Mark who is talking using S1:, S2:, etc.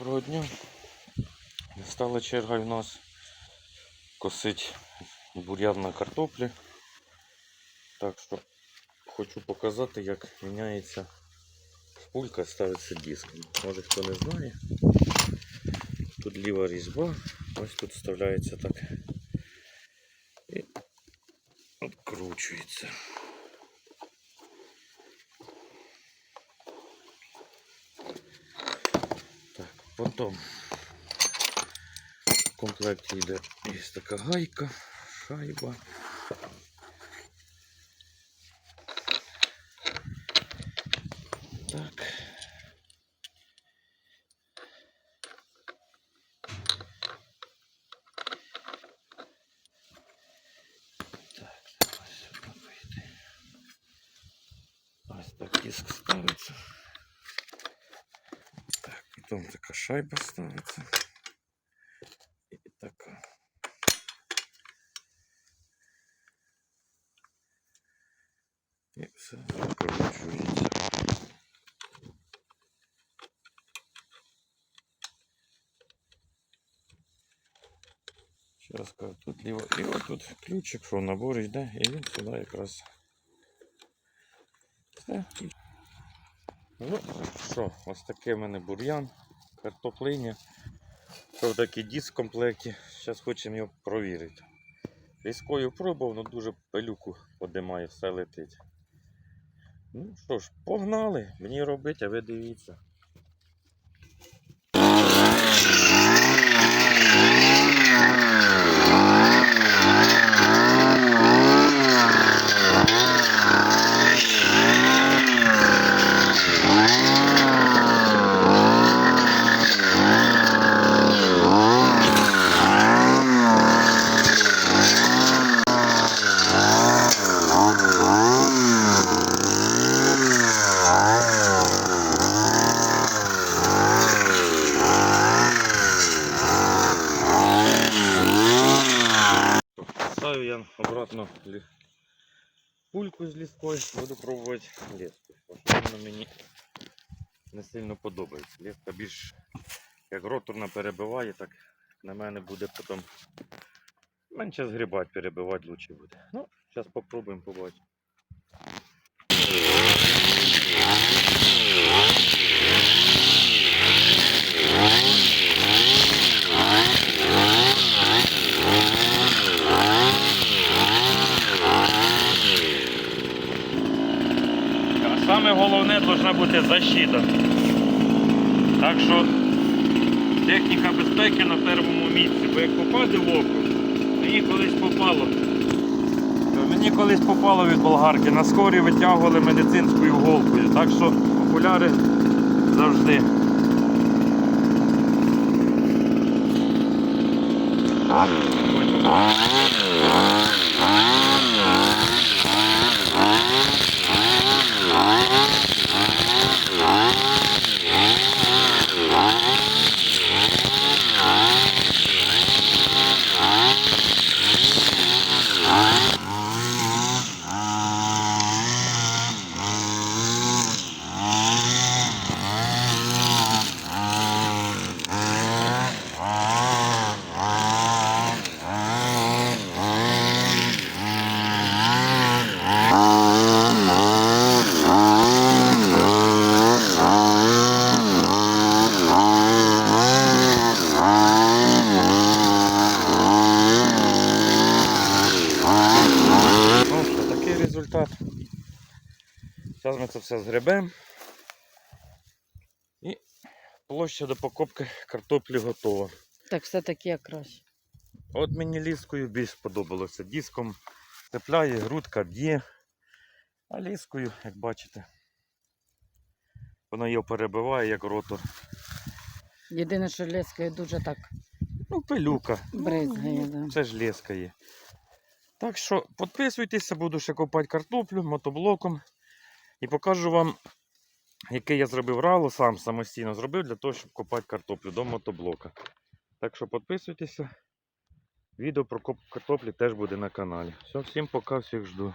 S1: Доброго дня. Стала черга в нас косить бур'ян на картоплі. Так що хочу показати, як міняється шпулька, ставиться диск. Може хто не знає. Тут ліва різьба, ось тут вставляється так і відкручується. Так, потім в комплекті йде є така гайка, шайба. Так. Так, давай сюди вийти. Ось так диск ставиться. Так, потім така шайба ставиться. І така. І все закручується. Зараз кажу, тут ліво, ліво, тут ключик, що в набор йде, і він сюди якраз. Все. Ну, що, ось такий в мене бур'ян, картоплиня. Такий диск в комплекті. Зараз хочемо його провірити. Різкою пробував, але дуже пилюку подимає, все летить. Ну що ж, погнали, мені робити, а ви дивіться. Ставлю я обратно пульку з ліскою, буду пробувати леску. Вона мені не сильно подобається. Леска більш як роторна перебиває, так на мене буде потім менше згрібати, перебивати лучше буде. Ну, зараз спробуємо побачити. Повинна бути защита. Так що техніка безпеки на першому місці, бо як попаде в око, мені колись попало. Мені колись попало від болгарки. На скорі витягували медицинською голкою. Так що окуляри завжди. Ну що, такий результат. Зараз ми це все згребемо. І площа до покупки картоплі готова.
S2: Так все-таки як краще.
S1: От мені ліскою більш сподобалося. Диском цепляє, грудка б'є. А ліскою, як бачите, вона його перебиває як ротор.
S2: Єдине, що лескою дуже так
S1: Ну, пилюка.
S2: бризгає.
S1: Ну,
S2: Да.
S1: Це ж леска є. Так що підписуйтеся, буду ще копати картоплю мотоблоком. І покажу вам, який я зробив рало, сам самостійно зробив для того, щоб копати картоплю до мотоблока. Так що підписуйтеся. Відео про коп картоплі теж буде на каналі. Все, всім пока, всіх жду.